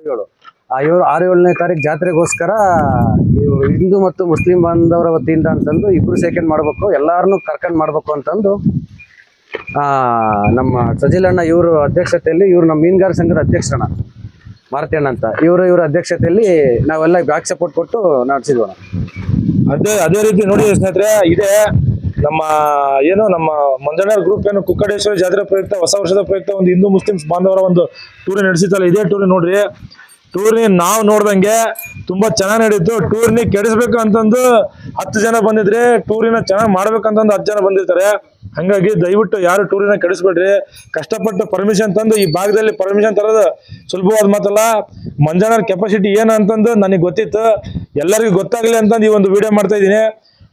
ಏಳು ಏಳು ಆರು ಏಳನೇ ತಾರೀಕು ಜಾತ್ರೆಗೋಸ್ಕರ ಇವರು ಹಿಂದೂ ಮತ್ತು ಮುಸ್ಲಿಂ ಬಾಂಧವರ ವತಿಯಿಂದ ಅಂತಂದು ಇಬ್ರು ಸೆಕೆಂಡ್ ಮಾಡ್ಬೇಕು ಎಲ್ಲಾರನ್ನು ಕರ್ಕೊಂಡು ಮಾಡ್ಬೇಕು ಅಂತಂದು ಆ, ನಮ್ಮ ಸಜಿಲಣ್ಣ ಇವರು ಅಧ್ಯಕ್ಷತೆಯಲ್ಲಿ ಇವ್ರು ನಮ್ಮ ಮೀನುಗಾರ ಸಂಘದ ಅಧ್ಯಕ್ಷರಣ್ಣ ಮಾರ್ತಿಯಣ್ಣ ಅಂತ. ಇವರು ಇವರ ಅಧ್ಯಕ್ಷತೆಯಲ್ಲಿ ನಾವೆಲ್ಲ ಬ್ಯಾಕ್ ಸಪೋರ್ಟ್ ಕೊಟ್ಟು ನಡೆಸಿದ್ವಣ್ಣ ಅದೇ ಅದೇ ರೀತಿ ನೋಡಿ ಸ್ನೇಹಿತರೆ ಇದೆ ನಮ್ಮ ಏನು ನಮ್ಮ ಮಂಜಣ್ಣರ ಗ್ರೂಪ್ ಏನು ಕುಕ್ಕಡೇಶ್ವರ ಜಾತ್ರೆ ಪ್ರಯುಕ್ತ, ಹೊಸ ವರ್ಷದ ಪ್ರಯುಕ್ತ ಒಂದು ಹಿಂದೂ ಮುಸ್ಲಿಮ್ಸ್ ಬಾಂಧವರ ಒಂದು ಟೂರ್ನಿ ನಡೆಸಿತ್ತಲ್ಲ, ಇದೇ ಟೂರ್ನಿ ನೋಡ್ರಿ. ಟೂರ್ನಿ ನಾವು ನೋಡ್ದಂಗೆ ತುಂಬಾ ಚೆನ್ನಾಗಿ ನಡೀತು. ಟೂರ್ನಿ ಕೆಡಿಸ್ಬೇಕು ಅಂತಂದು ಹತ್ತು ಜನ ಬಂದಿದ್ರೆ. ಟೂರಿನ ಚೆನ್ನಾಗಿ ಮಾಡ್ಬೇಕಂತಂದು ಹತ್ತು ಜನ ಬಂದಿರ್ತಾರೆ. ಹಂಗಾಗಿ ದಯವಿಟ್ಟು ಯಾರು ಟೂರಿನ ಕೆಡಿಸ್ಬೇಡ್ರಿ. ಕಷ್ಟಪಟ್ಟು ಪರ್ಮಿಷನ್ ತಂದು ಈ ಭಾಗದಲ್ಲಿ ಪರ್ಮಿಷನ್ ತರೋದು ಸುಲಭವಾದ ಮಾತಲ್ಲ. ಮಂಜಾನ ಕೆಪಾಸಿಟಿ ಏನು ಅಂತಂದು ನನಗೆ ಗೊತ್ತಿತ್ತು. ಎಲ್ಲರಿಗೂ ಗೊತ್ತಾಗ್ಲಿ ಅಂತಂದು ಈ ಒಂದು ವಿಡಿಯೋ ಮಾಡ್ತಾ ಇದ್ದೀನಿ.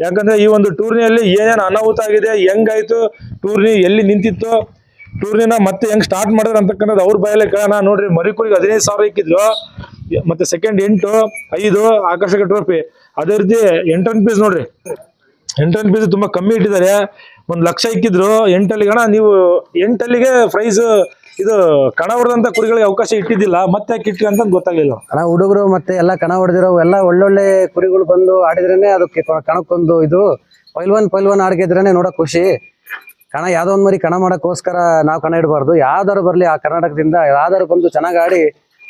ಯಾಕಂದ್ರೆ ಈ ಒಂದು ಟೂರ್ನಿಯಲ್ಲಿ ಏನೇನು ಅನಾಹುತ ಆಗಿದೆ, ಹೆಂಗಾಯ್ತು, ಟೂರ್ನಿ ಎಲ್ಲಿ ನಿಂತಿತ್ತು, ಟೂರ್ನಿನ ಮತ್ತೆ ಹೆಂಗ್ ಸ್ಟಾರ್ಟ್ ಮಾಡಿದ್ರು ಅಂತಕ್ಕಂಥದ್ದು ಅವ್ರ ಬಾಯಲ್ಲೇ ಕೇಳೋಣ. ನೋಡ್ರಿ ಮರಿಕುರಿಗೆ ಹದಿನೈದು ಸಾವಿರ ಇಕ್ಕಿದ್ರು ಮತ್ತೆ ಸೆಕೆಂಡ್ ಎಂಟು, ಐದು, ಆಕರ್ಷಕ ಟ್ರೋಫಿ ಅದೇ ರೀತಿ ಎಂಟನ್ ಪೀಸ್ ನೋಡ್ರಿ. ಎಂಟನ್ ಪೀಸ್ ತುಂಬಾ ಕಮ್ಮಿ ಇಟ್ಟಿದ್ದಾರೆ. ಒಂದು ಲಕ್ಷ ಇಕ್ಕಿದ್ರು. ಎಂಟಲ್ಲಿಗೆ ಅಣ್ಣ, ನೀವು ಎಂಟಲ್ಲಿಗೆ ಪ್ರೈಸ್ ಇದು ಕಣ ಹೊಡೆದಂತ ಕುರಿಗಳಿಗೆ ಅವಕಾಶ ಇಟ್ಟಿದ್ದಿಲ್ಲ ಮತ್ತೆ ಯಾಕೆ ಅಂತ ಗೊತ್ತಾಗ್ಲಿಲ್ಲ. ಅಣ್ಣ ಹುಡುಗರು ಮತ್ತೆ ಎಲ್ಲ ಕಣ ಹೊಡೆದಿರೋ ಎಲ್ಲ ಒಳ್ಳೊಳ್ಳೆ ಕುರಿಗಳು ಬಂದು ಆಡಿದ್ರೇನೆ ಅದಕ್ಕೆ ಕಣಕ್ಕೊಂದು ಇದು. ಪೈಲ್ವಾನ್ ಪೈಲ್ವಾನ್ ಆಡ್ಗಿದ್ರೇನೆ ನೋಡಕ್ ಖುಷಿ. ಕಣ ಯಾವ್ದೋ ಒಂದ್ ಮರಿ ಕಣ ಮಾಡಕ್ಕೋಸ್ಕರ ನಾವು ಕಣ ಇಡಬಾರ್ದು. ಯಾವ್ದಾರು ಬರಲಿ ಆ ಕರ್ನಾಟಕದಿಂದ ಯಾವ್ದಾರು ಬಂದು ಚೆನ್ನಾಗಿ ಆಡಿ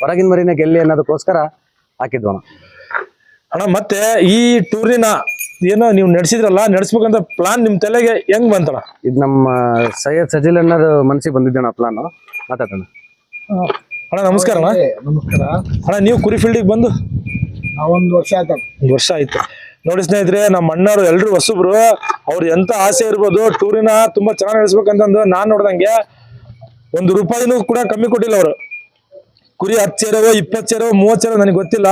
ಹೊರಗಿನ ಮರಿನ ಗೆಲ್ಲಿ ಅನ್ನೋದಕ್ಕೋಸ್ಕರ ಹಾಕಿದ್ವಣ. ಅಣ್ಣ ಮತ್ತೆ ಈ ಟೂರ್ನಿನ ಏನೋ ನೀವು ನಡೆಸಿದ್ರಲ್ಲ ನಡೆಸ್ಬೇಕಂತ ಪ್ಲಾನ್ ನಿಮ್ ತಲೆಗೆ ಹೆಂಗ್ ಬಂತಣ್ಣ? ಇದು ನಮ್ಮ ಸೈಯದ್ ಸಜಿಲ್ ಅನ್ನೋದು ಮನ್ಸಿಗೆ ಬಂದಿದ್ದಣ್ಣ ಪ್ಲಾನ್. ಮಾತಾಡೋಣ. ಅಣ್ಣ ನಮಸ್ಕಾರ ಅಣ್ಣ. ನಮಸ್ಕಾರ. ಅಣ್ಣ ನೀವು ಕುರಿ ಫೀಲ್ಡಿಗೆ ಬಂದು? ಒಂದು ವರ್ಷ ಆಯ್ತು ಒಂದು ವರ್ಷ ಆಯ್ತು. ನೋಡಿ ಸ್ನೇಹಿತರೆ ನಮ್ಮ ಅಣ್ಣವ್ರು ಎಲ್ರು ಹೊಸಬ್ರು. ಅವ್ರು ಎಂತ ಆಸೆ ಇರ್ಬೋದು ಟೂರಿನ ತುಂಬಾ ಚೆನ್ನಾಗಿ ನಡೆಸ್ಬೇಕಂತಂದು ನಾನ್ ನೋಡ್ದಂಗೆ ಒಂದು ರೂಪಾಯಿನೂ ಕೂಡ ಕಮ್ಮಿ ಕೊಟ್ಟಿಲ್ಲ ಅವರು. ಕುರಿ ಹತ್ತು ಸೇರೋ ಇಪ್ಪತ್ತು ಸೇರವೋ ಮೂವತ್ತು ಸೇರೋ ನನಗೆ ಗೊತ್ತಿಲ್ಲ.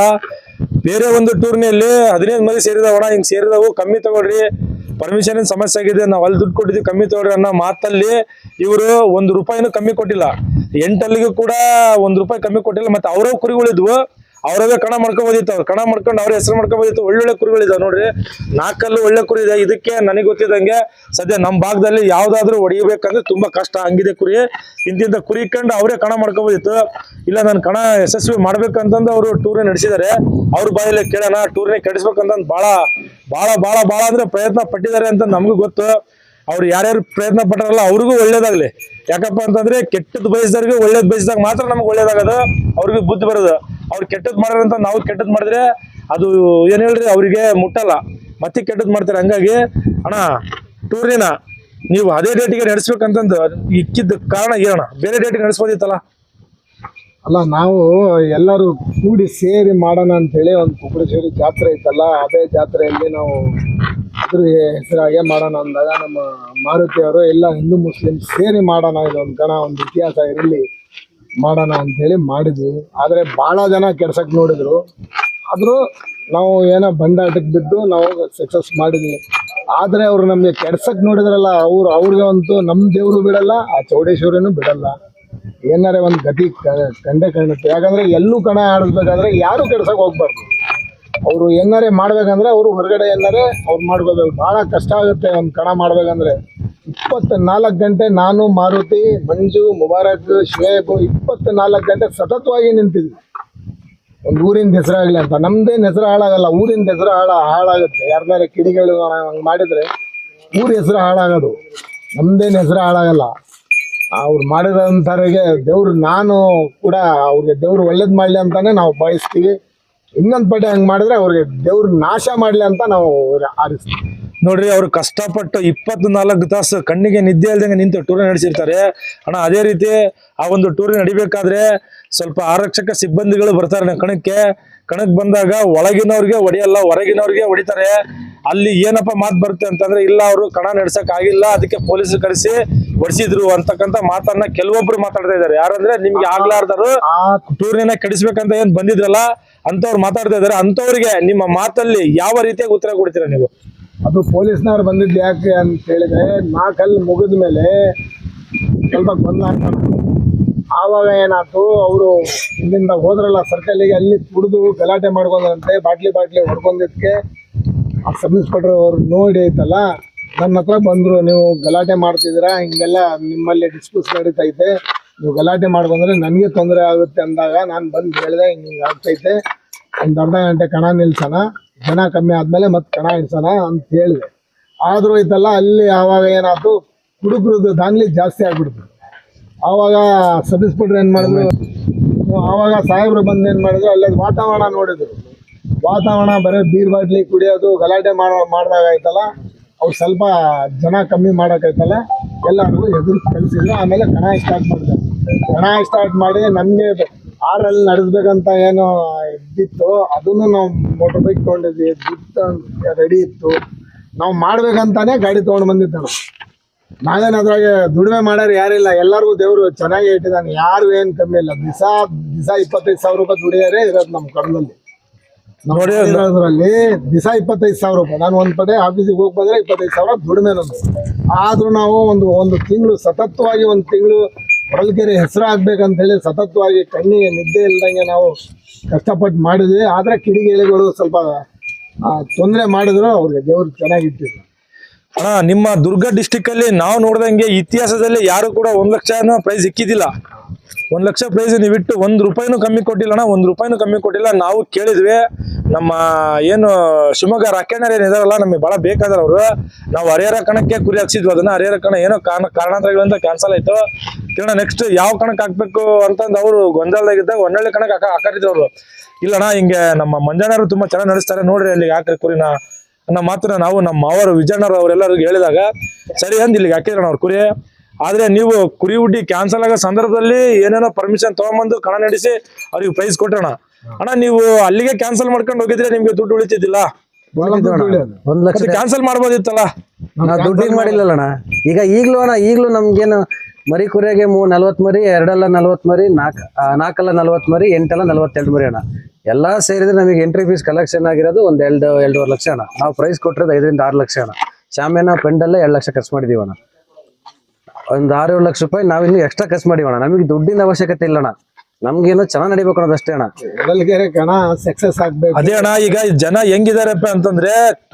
ಬೇರೆ ಒಂದು ಟೂರ್ನಿಯಲ್ಲಿ ಹದಿನೈದು ಮಂದಿ ಸೇರಿದವಣ ಹಿಂಗ್ ಸೇರಿದವು ಕಮ್ಮಿ ತಗೊಳ್ರಿ. ಪರ್ಮಿಷನ್ ಸಮಸ್ಯೆ ಆಗಿದೆ? ನಾವು ಅಲ್ಲಿ ದುಡ್ಡು ಕೊಟ್ಟಿದ್ದೀವಿ ಕಮ್ಮಿ ತಗೊಳ್ರಿ ಅನ್ನೋ ಮಾತಲ್ಲಿ ಇವರು ಒಂದು ರೂಪಾಯಿನೂ ಕಮ್ಮಿ ಕೊಟ್ಟಿಲ್ಲ. ಎಂಟಲ್ಲಿಗೂ ಕೂಡ ಒಂದು ರೂಪಾಯಿ ಕಮ್ಮಿ ಕೊಟ್ಟಿಲ್ಲ, ಮತ್ತೆ ಅವರ ಕುರಿಗಳಿದ್ವು. ಅವರವೇ ಕಣ ಮಾಡ್ಕೊಬೋದಿತ್ತು ಅವ್ರು. ಕಣ ಮಾಡ್ಕೊಂಡು ಅವ್ರ ಹೆಸರು ಮಾಡ್ಕೊಬೋದಿತ್ತು ಒಳ್ಳೊಳ್ಳೆ ಕುರಿಗಳಿದಾವೆ ನೋಡ್ರಿ. ನಾಲ್ಕಲ್ಲೂ ಒಳ್ಳೆ ಕುರಿ ಇದೆ. ಇದಕ್ಕೆ ನನಗೆ ಗೊತ್ತಿದ್ದಂಗೆ ಸದ್ಯ ನಮ್ಮ ಭಾಗದಲ್ಲಿ ಯಾವ್ದಾದ್ರು ಹೊಡಿಬೇಕಂದ್ರೆ ತುಂಬಾ ಕಷ್ಟ. ಹಂಗಿದೆ ಕುರಿ. ಇಂತಿಂತ ಕುರಿ ಕಂಡು ಅವರೇ ಕಣ ಮಾಡ್ಕೊಬೋದಿತ್ತು ಇಲ್ಲ, ನಾನು ಕಣ ಯಶಸ್ವಿ ಮಾಡ್ಬೇಕಂತಂದು ಅವರು ಟೂರ್ನಿ ನಡೆಸಿದ್ದಾರೆ ಅವ್ರ ಬಾಯಲ್ಲಿ ಕೇಳೋಣ ಟೂರ್ನಿ ಕೆಡಿಸ್ಬೇಕಂತಂದು ಬಹಳ ಬಹಳ ಭಾಳ ಭಾಳ ಅಂದರೆ ಪ್ರಯತ್ನ ಪಟ್ಟಿದ್ದಾರೆ ಅಂತ ನಮಗೂ ಗೊತ್ತು. ಅವ್ರು ಯಾರ್ಯಾರು ಪ್ರಯತ್ನ ಪಟ್ಟಾರಲ್ಲ ಅವ್ರಿಗೂ ಒಳ್ಳೇದಾಗ್ಲಿ. ಯಾಕಪ್ಪ ಅಂತಂದ್ರೆ ಕೆಟ್ಟದ್ದು ಬಯಸಿದವ್ರಿಗೆ ಒಳ್ಳೇದ್ ಬಯಸಿದಾಗ ಮಾತ್ರ ನಮ್ಗೆ ಒಳ್ಳೇದಾಗೋದು, ಅವ್ರಿಗೆ ಬುದ್ಧಿ ಬರೋದು. ಅವ್ರು ಕೆಟ್ಟದ್ದು ಮಾಡಿದ್ರಂತ ನಾವು ಕೆಟ್ಟದ್ದು ಮಾಡಿದ್ರೆ ಅದು ಏನು ಹೇಳ್ರಿ, ಅವರಿಗೆ ಮುಟ್ಟಲ್ಲ. ಮತ್ತೆ ಕೆಟ್ಟದ್ದು ಮಾಡ್ತಾರೆ. ಹಂಗಾಗಿ ಅಣ್ಣ ಟೂರ್ನಿನ ನೀವು ಅದೇ ಡೇಟಿಗೆ ನಡೆಸ್ಬೇಕಂತಂದು ಇಕ್ಕಿದ್ದ ಕಾರಣ ಏನಣ್ಣ? ಬೇರೆ ಡೇಟಿಗೆ ನಡೆಸ್ಬೋದಿತ್ತಲ್ಲ? ಅಲ್ಲ, ನಾವು ಎಲ್ಲರೂ ಕೂಡಿ ಸೇರಿ ಮಾಡೋಣ ಅಂತೇಳಿ ಒಂದು ಕುಕ್ಕಡೇಶ್ವರಿ ಜಾತ್ರೆ ಇತ್ತಲ್ಲ ಅದೇ ಜಾತ್ರೆಯಲ್ಲಿ ನಾವು ಅದ್ರ ಹೆಸರಾಗೆ ಮಾಡೋಣ ಅಂದಾಗ ನಮ್ಮ ಮಾರುತಿಯವರು ಎಲ್ಲ ಹಿಂದೂ ಮುಸ್ಲಿಮ್ ಸೇರಿ ಮಾಡೋಣ, ಇದೊಂದು ಕಣ, ಒಂದು ಇತಿಹಾಸ ಇರಲಿ, ಮಾಡೋಣ ಅಂತೇಳಿ ಮಾಡಿದ್ವಿ. ಆದರೆ ಭಾಳ ಜನ ಕೆಡ್ಸಕ್ಕೆ ನೋಡಿದ್ರು. ಆದರೂ ನಾವು ಏನೋ ಬಂಡಾಟಕ್ಕೆ ಬಿದ್ದು ನಾವು ಸಕ್ಸಸ್ ಮಾಡಿದ್ವಿ. ಆದರೆ ಅವರು ನಮಗೆ ಕೆಡ್ಸಕ್ಕೆ ನೋಡಿದ್ರಲ್ಲ, ಅವರು ಅವ್ರಿಗೆ ಅಂತೂ ನಮ್ಮ ದೇವರು ಬಿಡಲ್ಲ, ಆ ಚೌಡೇಶ್ವರಿನೂ ಬಿಡಲ್ಲ. ಏನಾರೆ ಒಂದು ಗತಿ ಕಂಡೇ ಕಾಣುತ್ತೆ ಯಾಕಂದ್ರೆ ಎಲ್ಲೂ ಕಣ ಆಡಿಸ್ಬೇಕಾದ್ರೆ ಯಾರು ಕೆಡ್ಸಕ್ ಹೋಗ್ಬಾರ್ದು. ಅವರು ಏನಾರೆ ಮಾಡ್ಬೇಕಂದ್ರೆ ಅವರು ಹೊರಗಡೆ ಏನಾರೆ ಅವ್ರು ಮಾಡ್ಕೋಬೇಕು. ಬಹಳ ಕಷ್ಟ ಆಗುತ್ತೆ ಒಂದು ಕಣ ಮಾಡ್ಬೇಕಂದ್ರೆ. ನಾಲ್ಕು ಗಂಟೆ ನಾನು, ಮಾರುತಿ, ಮಂಜು, ಮುಬಾರಕ್ ಶುಯೇಬ್ ನಾಲ್ಕು ಗಂಟೆ ಸತತವಾಗಿ ನಿಂತಿದ್ವಿ. ಒಂದು ಊರಿನ ಹೆಸರಾಗಲಿ ಅಂತ. ನಮ್ದೇನ್ ಹೆಸರು ಹಾಳಾಗಲ್ಲ. ಊರಿನ ಹೆಸರು ಹಾಳ, ಹಾಳಾಗುತ್ತೆ. ಯಾರ್ದಾರೆ ಕಿಡಿಗಳು ಹಂಗೆ ಮಾಡಿದ್ರೆ ಊರ ಹೆಸರು ಹಾಳಾಗೋದು. ನಮ್ದೇನ್ ಹೆಸರು ಹಾಳಾಗಲ್ಲ. ಅವ್ರು ಮಾಡಿರೋಂಥವ್ರಿಗೆ ದೇವ್ರು, ನಾನು ಕೂಡ ಅವ್ರಿಗೆ ದೇವ್ರು ಒಳ್ಳೇದು ಮಾಡಲಿ ಅಂತಾನೆ ನಾವು ಬಯಸ್ತೀವಿ ಇನ್ನೊಂದು ಪಟ್ಟಿ ಹಂಗೆ ಮಾಡಿದ್ರೆ ಅವ್ರಿಗೆ ದೇವ್ರ ನಾಶ ಮಾಡಲಿ ಅಂತ ನಾವು ಆರಿಸ್ತೀವಿ. ನೋಡ್ರಿ, ಅವ್ರು ಕಷ್ಟಪಟ್ಟು ಇಪ್ಪತ್ನಾಲ್ಕು ತಾಸು ಕಣ್ಣಿಗೆ ನಿದ್ದೆ ಇಲ್ದಂಗೆ ನಿಂತು ಟೂರ್ ನಡೆಸಿರ್ತಾರೆ. ಅಣ್ಣ, ಅದೇ ರೀತಿ ಆ ಒಂದು ಟೂರ್ ನಡಿಬೇಕಾದ್ರೆ ಸ್ವಲ್ಪ ಆರಕ್ಷಕ ಸಿಬ್ಬಂದಿಗಳು ಬರ್ತಾರೆ ಕಣಕ್ಕೆ. ಕಣಕ್ ಬಂದಾಗ ಒಳಗಿನವ್ರಿಗೆ ಹೊಡೆಯಲ್ಲ, ಹೊರಗಿನವ್ರಿಗೆ ಹೊಡಿತಾರೆ. ಅಲ್ಲಿ ಏನಪ್ಪ ಮಾತು ಬರುತ್ತೆ ಅಂತಂದ್ರೆ, ಇಲ್ಲ, ಅವರು ಕಣ ನಡ್ಸಕ್ ಆಗಿಲ್ಲ, ಅದಕ್ಕೆ ಪೊಲೀಸ್ ಕರೆಸಿ ಹೊಡಿಸಿದ್ರು ಅಂತಕ್ಕಂತ ಮಾತನ್ನ ಕೆಲವೊಬ್ರು ಮಾತಾಡ್ತಾ ಇದಾರೆ ಯಾರಂದ್ರೆ ನಿಮ್ಗೆ ಆಗ್ಲಾರ್ದಾರು ಆ ಟೂರ್ನಿನ ಕಡಿಸ್ಬೇಕಂತ ಏನ್ ಬಂದಿದ್ರಲ್ಲ ಅಂತವ್ರು ಮಾತಾಡ್ತಾ ಇದಾರೆ ಅಂತವ್ರಿಗೆ ನಿಮ್ಮ ಮಾತಲ್ಲಿ ಯಾವ ರೀತಿಯಾಗಿ ಉತ್ತರ ಕೊಡ್ತೀರಾ ನೀವು? ಅದು ಪೊಲೀಸ್ನವ್ರು ಬಂದಿದ್ದು ಯಾಕೆ ಅಂತ ಹೇಳಿದ್ರೆ ನಾಲ್ಕಲ್ಲಿ ಮುಗಿದ ಮೇಲೆ ಸ್ವಲ್ಪ ಗೊಂದಲ ಆವಾಗ ಏನಾಯ್ತು ಅವರು ಇಲ್ಲಿಂದ ಹೋದ್ರಲ್ಲ ಸರ್ಕಲ್ಲಿಗೆ ಅಲ್ಲಿ ಕುಡಿದು ಗಲಾಟೆ ಮಾಡ್ಕೊಂಡ್ರಂತೆ ಬಾಟ್ಲಿ ಬಾಟ್ಲಿ ಹೊಡ್ಕೊಂಡಿದ್ದಕ್ಕೆ ಆ ಸಬ್ ಇನ್ಸ್ಪೆಕ್ಟರ್ ಅವ್ರು ನೋಡಿ ಐತಲ್ಲ ನನ್ನ ಹತ್ರ ಬಂದ್ರು, ನೀವು ಗಲಾಟೆ ಮಾಡ್ತಿದ್ದೀರಾ? ಹಿಂಗೆಲ್ಲ ನಿಮ್ಮಲ್ಲಿ ಡಿಸ್ಪ್ಯೂಸ್ ನಡೀತೈತೆ ನೀವು ಗಲಾಟೆ ಮಾಡ್ಕೊಂಡ್ರೆ ನನಗೆ ತೊಂದರೆ ಆಗುತ್ತೆ ಅಂದಾಗ ನಾನು ಬಂದು ಹೇಳಿದೆ, ಹಿಂಗೆ ಹಿಂಗೆ ಆಗ್ತೈತೆ. ಒಂದು ಅರ್ಧ ಗಂಟೆ ಕಣ ನಿಲ್ಸೋಣ. ಜನ ಕಮ್ಮಿ ಆದಮೇಲೆ ಮತ್ತೆ ಕಣ ಇಡ್ಸೋಣ ಅಂತ ಹೇಳಿದೆ. ಆದರೂ ಐತಲ್ಲ ಅಲ್ಲಿ ಆವಾಗ ಏನಾಯ್ತು, ಹುಡುಗರದ್ದು ದಾನ್ಲಿ ಜಾಸ್ತಿ ಆಗ್ಬಿಡ್ತು. ಆವಾಗ ಸಬ್ ಇನ್ಸ್ಪೆಕ್ಟರ್ ಏನು ಮಾಡಿದ್ರು, ಆವಾಗ ಸಾಹೇಬ್ರು ಬಂದು ಏನು ಮಾಡಿದ್ರು, ಅಲ್ಲಿ ವಾತಾವರಣ ನೋಡಿದ್ರು. ವಾತಾವರಣ ಬರೀ ಬೀರ್ ಬಾಟ್ಲಿ ಕುಡಿಯೋದು, ಗಲಾಟೆ ಮಾಡೋ, ಮಾಡಿದಾಗ ಆಯ್ತಲ್ಲ ಅವ್ರು ಸ್ವಲ್ಪ ಜನ ಕಮ್ಮಿ ಮಾಡೋಕ್ಕಾಯ್ತಲ್ಲ ಎಲ್ಲರಿಗೂ ಎದುರು ಕಳಿಸಿದ್ರು ಆಮೇಲೆ ಕಣ ಸ್ಟಾರ್ಟ್ ಮಾಡಿದೆ ಕಣ ಸ್ಟಾರ್ಟ್ ಮಾಡಿ ನಮಗೆ ಆರಲ್ಲಿ ನಡೆಸ್ಬೇಕಂತ ಏನು ಇದ್ದಿತ್ತು, ಅದನ್ನು ನಾವು ಮೋಟರ್ ಬೈಕ್ ತೊಗೊಂಡಿದ್ವಿ ದುಡ್ಡು ರೆಡಿ ಇತ್ತು. ನಾವು ಮಾಡ್ಬೇಕಂತಾನೆ ಗಾಡಿ ತೊಗೊಂಡು ಬಂದಿದ್ದೆ ನಾವು ನಾವೇನು ಅದ್ರಾಗೆ ದುಡಿಮೆ ಮಾಡೋರು ಯಾರಿಲ್ಲ ಎಲ್ಲರಿಗೂ ದೇವರು ಚೆನ್ನಾಗಿ ಇಟ್ಟಿದ್ದಾನೆ, ಯಾರು ಏನು ಕಮ್ಮಿ ಇಲ್ಲ. ದಿಸ ದಿಸ ಇಪ್ಪತ್ತೈದು ಸಾವಿರ ರೂಪಾಯಿ ದುಡಿಯೋರೇ ಇರೋದು ನಮ್ಮ ಕಡದಲ್ಲಿ ನೋಡಿ, ಅದರಲ್ಲಿ ದಿಸ ಇಪ್ಪತ್ತೈದು ಸಾವಿರ ರೂಪಾಯಿ. ನಾನು ಒಂದ್ ಕಡೆ ಆಫೀಸಿಗೆ ಹೋಗಿ ಬಂದ್ರೆ ಇಪ್ಪತ್ತೈದು ಸಾವಿರ ದುಡಿಮೆ ನಮ್ದು ಆದ್ರೂ ನಾವು ಒಂದು ಒಂದು ತಿಂಗಳು ಸತತವಾಗಿ ಒಂದು ತಿಂಗಳು ಹೊಳಲ್ಕೆರೆ ಹೆಸರು ಆಗ್ಬೇಕಂತ ಹೇಳಿ ಸತತವಾಗಿ ಕಣ್ಣಿಗೆ ನಿದ್ದೆ ಇಲ್ದಂಗೆ ನಾವು ಕಷ್ಟಪಟ್ಟು ಮಾಡಿದ್ವಿ. ಆದ್ರೆ ಕಿಡಿಗೇಳಿಗಳು ಸ್ವಲ್ಪ ತೊಂದರೆ ಮಾಡಿದ್ರು ಅವ್ರಿಗೆ ದೇವ್ರು ಚೆನ್ನಾಗಿಟ್ಟಿದ್ರು. ಅಣ್ಣ ನಿಮ್ಮ ದುರ್ಗ ಡಿಸ್ಟಿಕ್ ಅಲ್ಲಿ ನಾವು ನೋಡ್ದಂಗೆ ಇತಿಹಾಸದಲ್ಲಿ ಯಾರು ಕೂಡ ಒಂದ್ ಲಕ್ಷ ಪ್ರೈಸ್ ಸಿಕ್ಕಿದ್ದಿಲ್ಲ. ಒಂದ್ ಲಕ್ಷ ಪ್ರೈಸ್ ನೀವಿಟ್ಟು ಒಂದ್ ರೂಪಾಯಿನೂ ಕಮ್ಮಿ ಕೊಟ್ಟಿಲ್ಲ ಅಣ್ಣ ಒಂದ್ ರೂಪಾಯಿನೂ ಕಮ್ಮಿ ಕೊಟ್ಟಿಲ್ಲ. ನಾವು ಕೇಳಿದ್ವಿ, ನಮ್ಮ ಏನು ಶಿವಮೊಗ್ಗ ರಾಕೇಣರ್ ಏನ್ ಇದಾರಲ್ಲ, ನಮಗೆ ಬಹಳ ಬೇಕಾದ್ರೆ ಅವರು. ನಾವು ಹರಿಹರ ಕಣಕ್ಕೆ ಕುರಿ ಹಾಕ್ಸಿದ್ವಿ, ಅದನ್ನ ಹರಿಹರ ಕಣ ಏನೋ ಕಾರಣ ಕಾರಣಾಂತರಗಳಿಂದ ಕ್ಯಾನ್ಸಲ್ ಆಯ್ತು. ಕಿರಣ ನೆಕ್ಸ್ಟ್ ಯಾವ ಕಣಕ್ಕೆ ಹಾಕ್ಬೇಕು ಅಂತಂದು ಅವರು ಗೊಂದಲದಾಗಿದ್ದಾಗ ಒಂದೊಳ್ಳೆ ಕಣಕ್ಕೆ ಹಾಕ ಹಾಕಿದ್ರು ಅವರು. ಇಲ್ಲಣ್ಣ, ಹಿಂಗೆ ನಮ್ಮ ಮಂಜಣ್ಣರು ತುಂಬಾ ಚೆನ್ನಾಗಿ ನಡೆಸ್ತಾರೆ, ನೋಡ್ರಿ ಅಲ್ಲಿಗೆ ಹಾಕ್ರಿ ಕುರಿನ ಅನ್ನೋ ಮಾತ್ರ ನಾವು ನಮ್ಮ ಮಾವರು ವಿಜಯಣ್ಣರು ಅವರೆಲ್ಲರಿಗೂ ಹೇಳಿದಾಗ, ಸರಿ ಅಂದ್ ಇಲ್ಲಿಗೆ ಹಾಕಿದ್ರಣ ಅವ್ರ ಕುರಿ. ಆದ್ರೆ ನೀವು ಕುರಿ ಹುಡ್ಡಿ ಕ್ಯಾನ್ಸಲ್ ಆಗೋ ಸಂದರ್ಭದಲ್ಲಿ ಏನೇನೋ ಪರ್ಮಿಷನ್ ತಗೊಂಬಂದು ಕಣ ನಡೆಸಿ ಅವ್ರಿಗೆ ಪ್ರೈಸ್ ಕೊಟ್ಟೋಣ ಅಣ್ಣ ನೀವು ಅಲ್ಲಿಗೆ ಕ್ಯಾನ್ಸಲ್ ಮಾಡ್ಕೊಂಡು ಹೋಗಿದ್ರೆ ನಿಮ್ಗೆ ದುಡ್ಡು ಉಳಿತಿದ್ದಿಲ್ಲ. ಒಂದ್ ಲಕ್ಷ ಕ್ಯಾನ್ಸಲ್ ಮಾಡ್ಬೋದಿತ್ತಲ್ಲ? ನಾವು ದುಡ್ಡಿಗೆ ಮಾಡಿಲ್ಲಣ್ಣ ಈಗ ಈಗ್ಲೂ ಅಣ್ಣ ಈಗ್ಲೂ ನಮ್ಗೇನು ಮರಿ ಕುರಿಯಾಗೆ ಮೂ ನಲ್ವತ್ ಮರಿ ಎರಡಲ್ಲ ನಲ್ವತ್ ಮರಿ ನಾಲ್ಕು ನಾಲ್ಕಲ್ಲ ನಲ್ವತ್ ಮರಿ ಎಂಟಲ್ಲ ನಲ್ವತ್ತೆರಡು ಮರಿ ಅಣ್ಣ. ಎಲ್ಲಾ ಸೇರಿದ್ರೆ ನಮಗೆ ಎಂಟ್ರಿ ಫೀಸ್ ಕಲೆಕ್ಷನ್ ಆಗಿರೋದು ಒಂದ್ ಎರಡು ಎರಡೂವರೆ ಲಕ್ಷ ಅಣ್ಣ. ನಾವು ಪ್ರೈಸ್ ಕೊಟ್ಟಿರೋದು ಐದರಿಂದ ಆರು ಲಕ್ಷ ಅಣ್ಣ. ಶಾಮಿಯಾನ ಪೆಂಡಲ್ಲೇ ಎರಡು ಲಕ್ಷ ಖರ್ಚು ಮಾಡಿದೀವಿ ಅಣ್ಣ ಒಂದ್ ಆರು ಏಳು ಲಕ್ಷ ರೂಪಾಯಿ ನಾವು ಇನ್ನು ಎಕ್ಸ್ಟ್ರಾ ಖರ್ಚು ಮಾಡಿ ಅಣ್ಣ ನಮಗೆ ದುಡ್ಡಿನ ಅವಶ್ಯಕತೆ ಇಲ್ಲ ಅಣ್ಣ ನಮ್ಗೇನು ಚೆನ್ನಾಗಿ ನಡಿಬೇಕು ಅನ್ನೋದು ಅಷ್ಟೇ ಅಣ್ಣ. ಕಣ ಸಕ್ಸಸ್ ಆಗ್ಬೇಕು. ಅದೇ ಅಣ್ಣ ಈಗ ಜನ ಹೆಂಗಿದಾರಪ್ಪ ಅಂತಂದ್ರೆ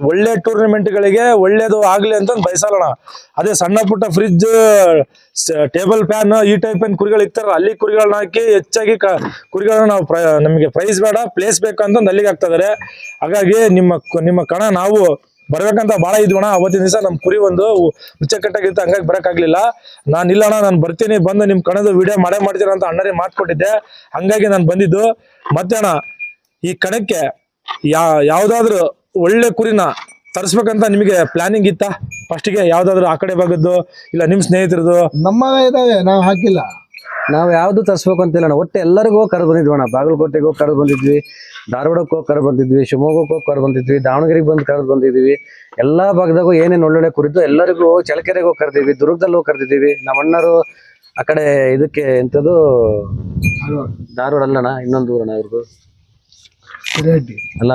ಒಳ್ಳೆ ಟೂರ್ನಮೆಂಟ್ ಗಳಿಗೆ ಒಳ್ಳೇದು ಆಗ್ಲಿ ಅಂತ ಬಯಸಲ್ಲಣ ಅದೇ ಸಣ್ಣ ಪುಟ್ಟ ಫ್ರಿಜ್ ಟೇಬಲ್ ಫ್ಯಾನ್ ಈ ಟೈಪ್ ಏನ್ ಕುರಿಗಳು ಇರ್ತಾರ ಅಲ್ಲಿ ಕುರಿಗಳನ್ನ ಹಾಕಿ ಹೆಚ್ಚಾಗಿ ಕ- ಕುರಿಗಳನ್ನ ನಾವು ಪ್ರ- ನಮಗೆ ಪ್ರೈಸ್ ಬೇಡ ಪ್ಲೇಸ್ ಬೇಕು ಅಂತಂದು ಅಲ್ಲಿಗೆ ಹಾಕ್ತಾ ಇದಾರೆ. ಹಾಗಾಗಿ ನಿಮ್ಮ ಕ- ನಿಮ್ಮ ಕಣ ನಾವು ಬರ್ಬೇಕಂತ ಬಹಳ ಇದ್ವಣ ಅವತ್ತಿನ ದಿವಸ ನಮ್ಮ ಕುರಿ ಒಂದು ಉಚ್ಚಕಟ್ಟಾಗಿತ್ತು ಹಂಗಾಗಿ ಬರೋಕ್ಕಾಗ್ಲಿಲ್ಲ. ನಾನು ಇಲ್ಲಣ್ಣ ನಾನು ಬರ್ತೀನಿ, ಬಂದು ನಿಮ್ಮ ಕಣದ ವಿಡಿಯೋ ಮಾಡೇ ಮಾಡ್ತೀರ ಅಂತ ಅಣ್ಣರಿಗೆ ಮಾತ್ಕೊಟ್ಟಿದ್ದೆ ಹಂಗಾಗಿ ನಾನು ಬಂದಿದ್ದು. ಮತ್ತೆ ಅಣ್ಣ, ಈ ಕಣಕ್ಕೆ ಯಾ, ಯಾವ್ದಾದ್ರು ಒಳ್ಳೆ ಕುರಿನ ತರಿಸ್ಬೇಕಂತ ನಿಮಗೆ ಪ್ಲಾನಿಂಗ್ ಇತ್ತಾ? ಫಸ್ಟಿಗೆ ಯಾವ್ದಾದ್ರು ಆ ಕಡೆ ಭಾಗದ್ದು ಇಲ್ಲ ನಿಮ್ಮ ಸ್ನೇಹಿತರದ್ದು ನಮ್ಮ ಇದಾವೆ, ನಾವು ಹಾಕಿಲ್ಲ. ನಾವು ಯಾವ್ದು ತರಿಸ್ಬೇಕು ಅಂತಿಲ್ಲ ಅಣ್ಣ ಒಟ್ಟು ಎಲ್ಲರಿಗೂ ಕರೆದು ಬಂದಿದ್ವಿ ಅಣ್ಣ. ಬಾಗಲಕೋಟೆಗೆ ಹೋಗಿ ಕರೆದು ಬಂದಿದ್ವಿ. ಧಾರವಾಡಕ್ಕೆ ಹೋಗಿ ಕರೆದು ಬಂದಿದ್ವಿ. ಶಿವಮೊಗ್ಗಕ್ಕೆ ಹೋಗಿ ಕರೆದು ಬಂದಿದ್ವಿ. ದಾವಣಗೆರೆಗೆ ಬಂದು ಕರೆದು ಬಂದಿದ್ವಿ. ಎಲ್ಲಾ ಭಾಗದಾಗೂ ಏನೇನು ಒಳ್ಳೊಳ್ಳೆ ಕುರಿತು ಎಲ್ಲರಿಗೂ ಹೋಗಿ ಚಳಕೆರೆಗೆ ಹೋಗಿ ಕರೆದಿದ್ವಿ. ದುರ್ಗದಲ್ಲಿ ಹೋಗಿ ಕರೆದಿದ್ದೀವಿ. ನಮ್ಮ ಅಣ್ಣರು ಆ ಕಡೆ ಇದಕ್ಕೆ ಎಂಥದ್ದು ಧಾರವಾಡ ಅಲ್ಲಣ್ಣ ಇನ್ನೊಂದು ಊರಣ್ಣ ರೆಡ್ಡಿ ಅಲ್ಲ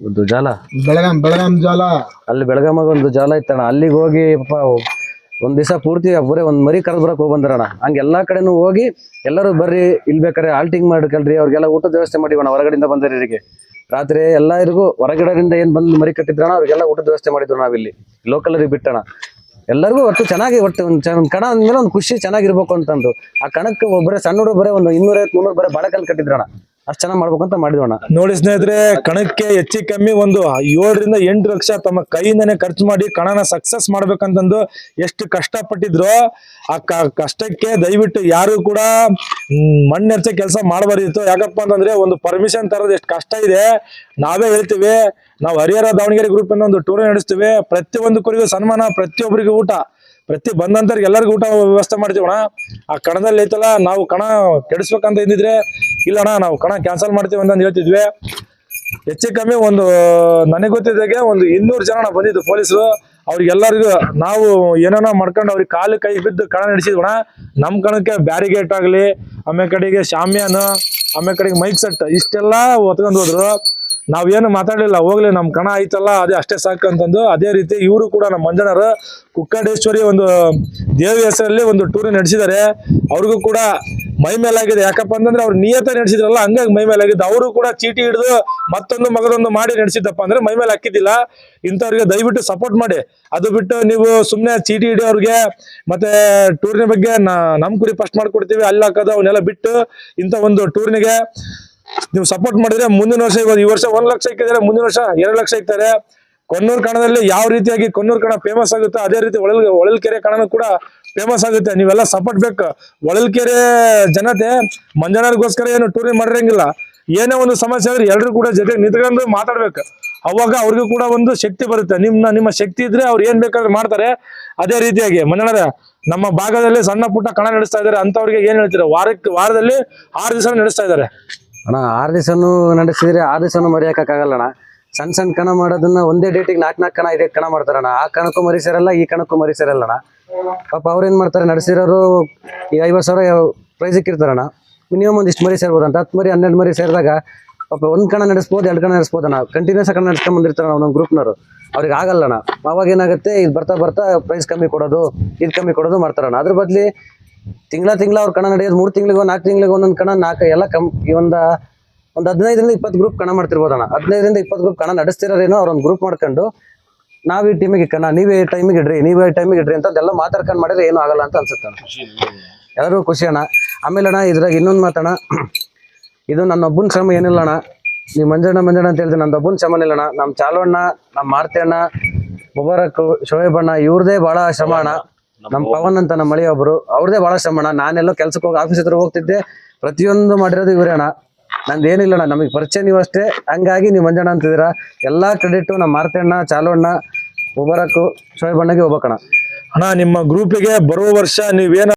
ಒಂದು ಜಾಲ. ಬೆಳಗಾಂ ಬೆಳಗಾಂ ಜಾಲ. ಅಲ್ಲಿ ಬೆಳಗಾಮಾಗ ಒಂದು ಜಾಲ ಇತ್ತಣ್ಣ. ಅಲ್ಲಿಗೆ ಹೋಗಿ ಪಾಪ ಒಂದ್ ದಿವಸ ಪೂರ್ತಿ ಬರೀ ಒಂದ್ ಮರಿ ಕರೆದು ಬರಕ್ ಹೋಗಿ ಹಂಗ ಎಲ್ಲಾ ಕಡೆನು ಹೋಗಿ ಎಲ್ಲರೂ ಬರ್ರಿ, ಇಲ್ ಬೇಕಾರೆ ಆಲ್ಟಿಂಗ್ ಮಾಡ್ಕಲ್ರಿ ಅವ್ರಿಗೆಲ್ಲ ಊಟದ ವ್ಯವಸ್ಥೆ ಮಾಡಿವಣ್ಣ ಹೊರಗಡೆಯಿಂದ ಬಂದವರಿಗೆ ರಾತ್ರಿ ಎಲ್ಲರಿಗೂ ಹೊರಗಡೆಯಿಂದ ಏನ್ ಬಂದ್ ಮರಿ ಕಟ್ಟಿದ್ರಣ ಅವ್ರಿಗೆಲ್ಲ ಊಟದ ವ್ಯವಸ್ಥೆ ಮಾಡಿದ್ರು ನಾವಿಲ್ಲಿ. ಲೋಕಲರಿಗೆ ಬಿಟ್ಟಣ. ಎಲ್ಲರಿಗೂ ಒಟ್ಟು ಚೆನ್ನಾಗಿ ಒಟ್ಟು ಒಂದು ಕಣ ಅಂದ್ಮೇಲೆ ಒಂದು ಖುಷಿ ಚೆನ್ನಾಗಿರ್ಬೇಕು ಅಂತಂದು ಆ ಕಣಕ್ಕೆ ಒಬ್ಬರೇ ಸಣ್ಣ ಬರೀ ಒಂದು ಇನ್ನೂರೈವತ್ತು ಮುನ್ನೂರು ಬರೀ ಬಾಳೆಕಲ್ ಕಟ್ಟಿದ್ರಣ ಅಷ್ಟು ಚೆನ್ನಾಗಿ ಮಾಡ್ಬೇಕಂತ ಮಾಡಿದೋಣ ನೋಡಿ ಸ್ನೇಹಿತರೆ, ಕಣಕ್ಕೆ ಹೆಚ್ಚು ಕಮ್ಮಿ ಒಂದು ಏಳರಿಂದ ಎಂಟು ಲಕ್ಷ ತಮ್ಮ ಕೈಯಿಂದನೇ ಖರ್ಚು ಮಾಡಿ ಕಣನ ಸಕ್ಸಸ್ ಮಾಡ್ಬೇಕಂತಂದು ಎಷ್ಟು ಕಷ್ಟಪಟ್ಟಿದ್ರು ಆ ಕಷ್ಟಕ್ಕೆ ದಯವಿಟ್ಟು ಯಾರು ಕೂಡ ಮಣ್ಣೆರ್ಚೆ ಕೆಲಸ ಮಾಡಬಾರ್ದಿತ್ತು. ಯಾಕಪ್ಪ ಅಂತಂದ್ರೆ ಒಂದು ಪರ್ಮಿಷನ್ ತರೋದು ಎಷ್ಟು ಕಷ್ಟ ಇದೆ. ನಾವೇ ಹೇಳ್ತೀವಿ, ನಾವು ಹರಿಹರ ದಾವಣಗೆರೆ ಗ್ರೂಪ್ ಇಂದ ಒಂದು ಟೂರ್ ನಡೆಸ್ತೀವಿ. ಪ್ರತಿಯೊಂದು ಕುರಿಗೂ ಸನ್ಮಾನ, ಪ್ರತಿಯೊಬ್ಬರಿಗೂ ಊಟ. ಪ್ರತಿ ಬಂದಂತವ್ರಿಗೆ ಎಲ್ಲರಿಗೂ ಊಟ ವ್ಯವಸ್ಥೆ ಮಾಡ್ತೀವಣ್ಣ ಆ ಕಣದಲ್ಲಿ ಐತಲ್ಲ, ನಾವು ಕಣ ಕೆಡಿಸ್ಬೇಕಂತ ಇದ್ದಿದ್ರೆ ಇಲ್ಲಣ್ಣ, ನಾವು ಕಣ ಕ್ಯಾನ್ಸಲ್ ಮಾಡ್ತೀವಿ ಅಂತ ಹೇಳ್ತಿದ್ವಿ. ಹೆಚ್ಚು ಕಮ್ಮಿ ಒಂದು, ನನಗೆ ಗೊತ್ತಿದ್ದಾಗೆ ಒಂದು ಇನ್ನೂರು ಜನ ಬಂದಿದ್ದು ಪೊಲೀಸರು. ಅವ್ರಿಗೆಲ್ಲರಿಗೂ ನಾವು ಏನೇನೋ ಮಾಡ್ಕೊಂಡು ಅವ್ರಿಗೆ ಕಾಲು ಕೈ ಬಿದ್ದು ಕಣ ನಡೆಸಿದ್ವಣ ನಮ್ಮ ಕಣಕ್ಕೆ ಬ್ಯಾರಿಗೇಟ್ ಆಗಲಿ, ಆಮೇಲೆ ಕಡೆಗೆ ಶಾಮಿಯಾನ, ಆಮೇಲೆ ಕಡೆಗೆ ಮೈಕ್ ಸೆಟ್ ಇಷ್ಟೆಲ್ಲ ಹೊತ್ಕೊಂಡು ಹೋದ್ರು. ನಾವೇನು ಮಾತಾಡಲಿಲ್ಲ, ಹೋಗ್ಲಿ ನಮ್ಮ ಕಣ ಆಯ್ತಲ್ಲ ಅದೇ ಅಷ್ಟೇ ಸಾಕು ಅಂತಂದು, ಅದೇ ರೀತಿ ಇವರು ಕೂಡ ನಮ್ಮ ಮಂಜನರು ಕುಕ್ಕಡೇಶ್ವರಿ ಒಂದು ದೇವಿ ಹೆಸರಲ್ಲಿ ಒಂದು ಟೂರ್ ನಡೆಸಿದ್ದಾರೆ. ಅವ್ರಿಗೂ ಕೂಡ ಮೈ ಮೇಲಾಗಿದೆ. ಯಾಕಪ್ಪ ಅಂತಂದ್ರೆ ಅವ್ರು ನಿಯತ ನಡೆಸಿದ್ರಲ್ಲ, ಹಂಗಾಗಿ ಮೈ ಮೇಲಾಗಿದ್ದು ಅವರು ಕೂಡ ಚೀಟಿ ಹಿಡಿದು ಮತ್ತೊಂದು ಮಗದೊಂದು ಮಾಡಿ ನಡೆಸಿದ್ದಪ್ಪ ಅಂದ್ರೆ ಮೈ ಮೇಲೆ ಹಾಕಿದ್ದಿಲ್ಲ. ಇಂಥವ್ರಿಗೆ ದಯವಿಟ್ಟು ಸಪೋರ್ಟ್ ಮಾಡಿ. ಅದು ಬಿಟ್ಟು ನೀವು ಸುಮ್ಮನೆ ಚೀಟಿ ಹಿಡಿಯೋರ್ಗೆ ಮತ್ತೆ ಟೂರ್ನಿ ಬಗ್ಗೆ ನಮ್ ಕುರಿ ಫಸ್ಟ್ ಮಾಡ್ಕೊಡ್ತೀವಿ, ಅಲ್ಲಿ ಹಾಕೋದು, ಅವನ್ನೆಲ್ಲ ಬಿಟ್ಟು ಇಂಥ ಒಂದು ಟೂರ್ನಿಗೆ ನೀವು ಸಪೋರ್ಟ್ ಮಾಡಿದ್ರೆ ಮುಂದಿನ ವರ್ಷ ಇವಾಗ ಈ ವರ್ಷ ಒಂದ್ ಲಕ್ಷ ಇಕ್ಕಿದ್ರೆ ಮುಂದಿನ ವರ್ಷ ಎರಡು ಲಕ್ಷ ಇಕ್ತಾರೆ. ಕೊನ್ನೂರು ಕಣದಲ್ಲಿ ಯಾವ ರೀತಿಯಾಗಿ ಕೊನ್ನೂರು ಕಣ ಫೇಮಸ್ ಆಗುತ್ತೆ ಅದೇ ರೀತಿ ಒಳಲ್ ಒಳಲ್ಕೆರೆ ಕಣನೂ ಕೂಡ ಫೇಮಸ್ ಆಗುತ್ತೆ. ನೀವೆಲ್ಲ ಸಪೋರ್ಟ್ ಬೇಕು. ಒಳಲ್ಕೆರೆ ಜನತೆ ಮಂಜಣ್ಣರಿಗೋಸ್ಕರ ಏನು ಟೂರಿ ಮಾಡಿರಂಗಿಲ್ಲ. ಏನೇ ಒಂದು ಸಮಸ್ಯೆ ಆದ್ರೆ ಎಲ್ಲರೂ ಕೂಡ ಜೊತೆಗೆ ನಿಂತ್ಕೊಂಡು ಮಾತಾಡ್ಬೇಕು. ಅವಾಗ ಅವ್ರಿಗೂ ಕೂಡ ಒಂದು ಶಕ್ತಿ ಬರುತ್ತೆ. ನಿಮ್ಮ ನಿಮ್ಮ ಶಕ್ತಿ ಇದ್ರೆ ಅವ್ರು ಏನ್ ಬೇಕಾದ್ರೆ ಮಾಡ್ತಾರೆ. ಅದೇ ರೀತಿಯಾಗಿ ಮಂಜಣ್ಣರ ನಮ್ಮ ಭಾಗದಲ್ಲಿ ಸಣ್ಣ ಪುಟ್ಟ ಕಣ ನಡೆಸ್ತಾ ಇದ್ದಾರೆ ಅಂತವ್ರಿಗೆ ಏನ್ ಹೇಳ್ತೀರಾ? ವಾರಕ್ಕೆ, ವಾರದಲ್ಲಿ ಆರು ದಿವಸ ನಡೆಸ್ತಾ ಇದ್ದಾರೆ ಅಣ್ಣ, ಆರು ದಿವಸನೂ ನಡೆಸಿದ್ರೆ ಆರು ದಿವಸನೂ ಮರೆಯೋಕ್ಕಾಗಲ್ಲ ಅಣ್ಣ. ಸಣ್ಣ ಸಣ್ಣ ಕಣ ಮಾಡೋದನ್ನ ಒಂದೇ ಡೇಟಿಗೆ ನಾಲ್ಕು ನಾಲ್ಕು ಕಣ ಐದೈದು ಕಣ ಮಾಡ್ತಾರಣ್ಣ ಆ ಕಣಕ್ಕೂ ಮರಿಸಿರಲ್ಲ, ಈ ಕಣಕ್ಕೂ ಮರಿಸಿರಲ್ಲಣ್ಣ ಪಾಪ ಅವ್ರೇನ್ ಮಾಡ್ತಾರೆ, ನಡೆಸಿರೋರು ಈಗ ಐವತ್ತು ಸಾವಿರ ಪ್ರೈಸ್ ಇರ್ತಾರಣ್ಣ ಮಿನಿಮಮ್ ಒಂದಿಷ್ಟು ಮರಿ ಸೇರ್ಬೋದು ಅಂತ. ಹತ್ತು ಮರಿ, ಹನ್ನೆರಡು ಮರಿ ಸೇರಿದಾಗ ಪಾಪ ಒಂದ್ ಕಣ ನಡೆಸ್ಬೋದು, ಎರಡು ಕಣ ನಡೆಸ್ಬೋದಣ್ಣ ಕಂಟಿನ್ಯೂಸ್ ಕಣ ನಡೆಸ್ಕೊಂಡ್ ಬಂದಿರ್ತಾರ ಒಂದೊಂದು ಗ್ರೂಪ್ನವರು ಅವ್ರಿಗೆ ಆಗಲ್ಲಣ್ಣ ಅವಾಗ ಏನಾಗುತ್ತೆ, ಇದು ಬರ್ತಾ ಬರ್ತಾ ಪ್ರೈಸ್ ಕಮ್ಮಿ ಕೊಡೋದು, ಇದು ಕಮ್ಮಿ ಕೊಡೋದು ಮಾಡ್ತಾರಣ್ಣ ಅದ್ರ ಬದ್ಲಿ ತಿಂಗಳ ತಿಂಗಳ ಅವ್ರ ಕಣ ನಡೆಯೋದು, ಮೂರು ತಿಂಗಳಿಗೆ ನಾಲ್ಕು ತಿಂಗಳಿಗೆ ಒಂದೊಂದು ಕಣ ನಾಲ್ಕು ಎಲ್ಲ ಕಮ್, ಈ ಒಂದು ಒಂದು ಹದಿನೈದರಿಂದ ಇಪ್ಪತ್ತು ಗ್ರೂಪ್ ಕಣ ಮಾಡ್ತಿರ್ಬೋದಣ್ಣ. ಹದಿನೈದರಿಂದ ಇಪ್ಪತ್ತು ಗ್ರೂಪ್ ಕಣ ನಡೆಸ್ತಿರೋರೇನೋ ಅವ್ರೊಂದು ಗ್ರೂಪ್ ಮಾಡ್ಕೊಂಡು, ನಾವ್ ಈ ಟೀಮಿಗೆ ಕಣ, ನೀವೇ ಟೈಮಿಗೆ ಇಡ್ರಿ, ನೀವೇ ಟೈಮಿಗೆ ಇಡ್ರಿ ಅಂತ ಅದೆಲ್ಲ ಮಾತಾಡ್ಕೊಂಡು ಮಾಡಿದ್ರೆ ಏನೂ ಆಗಲ್ಲ ಅಂತ ಅನ್ಸುತ್ತೆ ಎಲ್ಲರೂ ಖುಷಿ ಅಣ್ಣ. ಆಮೇಲೆ ಅಣ್ಣ, ಇದ್ರಾಗ ಇನ್ನೊಂದು ಮಾತಣ್ಣ. ಇದು ನನ್ನ ಒಬ್ಬನ ಶ್ರಮ ಏನಿಲ್ಲ ಅಣ್ಣ. ನೀವು ಮಂಜಣ್ಣ ಮಂಜಣ್ಣ ಅಂತ ಹೇಳ್ತೀನಿ ನನ್ನ ಒಬ್ಬನ ಇಲ್ಲ ಅಣ್ಣ. ನಮ್ಮ ಚಾಲುವಣ್ಣ ನಮ್ಮ ಮಾರ್ತೆ ಅಣ್ಣ ಮುಬಾರಕ್ ಶೋಯಬ್ ಅಣ್ಣ ಇವ್ರದೇ ಬಹಳ ಶ್ರಮ ಅಣ್ಣ. ನಮ್ಮ ಪವನ್ ಅಂತ ನಮ್ಮ ಮಳಿ ಒಬ್ರು ಅವ್ರದೇ ಬಹಳ ಶ್ರಮಣ ನಾನೆಲ್ಲ ಕೆಲ್ಸಕ್ಕೆ ಹೋಗಿ ಆಫೀಸ್ ಹತ್ರ ಹೋಗ್ತಿದ್ದೆ. ಪ್ರತಿಯೊಂದು ಮಾಡಿರೋದು ಇವರೇ ಅಣ್ಣ. ನಂದು ಏನಿಲ್ಲ ಅಣ್ಣ ನಮಗೆ ಪರಿಚಯ ನೀವು ಅಷ್ಟೇ. ಹಂಗಾಗಿ ನೀವು ಮಂಜಣ್ಣ ಅಂತಿದ್ದೀರಾ. ಎಲ್ಲಾ ಕ್ರೆಡಿಟ್ ನಮ್ಮ ಮಾರ್ತಣ್ಣ ಚಾಲುವಣ್ಣ ಚಾಲು ಅಣ್ಣ. ಮುಬಾರಕ್ ಶೋಯಬ್ ಅಣ್ಣಗೆ ಹೋಗ್ಬೇಕಣ್ಣ. ಅಣ್ಣ ನಿಮ್ಮ ಗ್ರೂಪಿಗೆ ಬರುವ ವರ್ಷ ನೀವೇನ